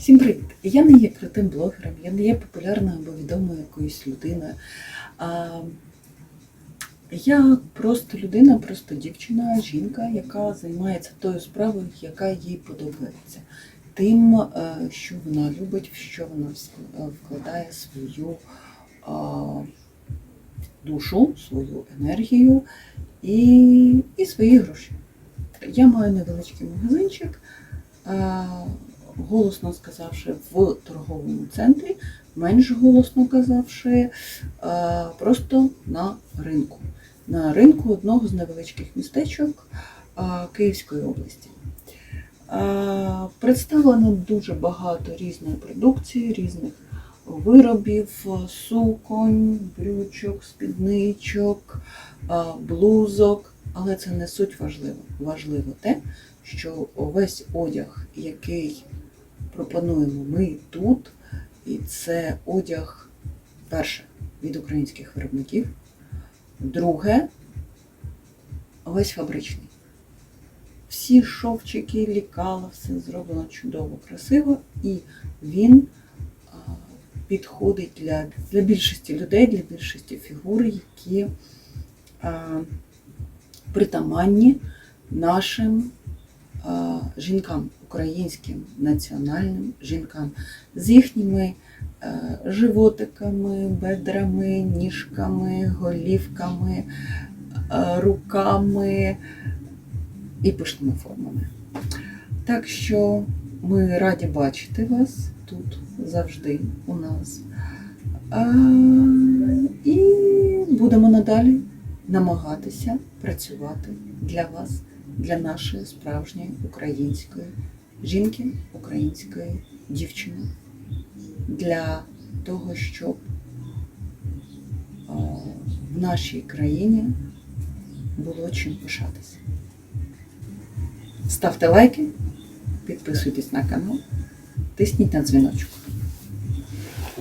Всім привіт! Я не є крутим блогером, я не є популярною або відомою якоюсь людиною. А, я просто людина, просто дівчина, жінка, яка займається тою справою, яка їй подобається. Тим, е, що вона любить, в що вона е, вкладає свою душу, свою енергію і, і свої гроші. Я маю невеличкий магазинчик, голосно сказавши, в торговому центрі, менш голосно казавши, просто на ринку. На ринку одного з невеличких містечок Київської області. Представлено дуже багато різної продукції, різних виробів, суконь, брючок, спідничок, блузок. Але це не суть важливо. Важливо те, що весь одяг, який пропонуємо ми тут, і це одяг, перше, від українських виробників, друге, весь фабричний. Всі шовчики, лікала, все зроблено чудово, красиво, і він підходить для, для більшості людей, для більшості фігур, які а, притаманні нашим жінкам, українським національним жінкам з їхніми е, животиками, бедрами, ніжками, голівками, е, руками і пишними формами. Так що ми раді бачити вас тут завжди у нас. А, і будемо надалі намагатися працювати для вас, для нашої справжньої української жінки, української дівчини, для того, щоб в нашій країні було чим пишатися. Ставте лайки, підписуйтесь на канал, тисніть на дзвіночок.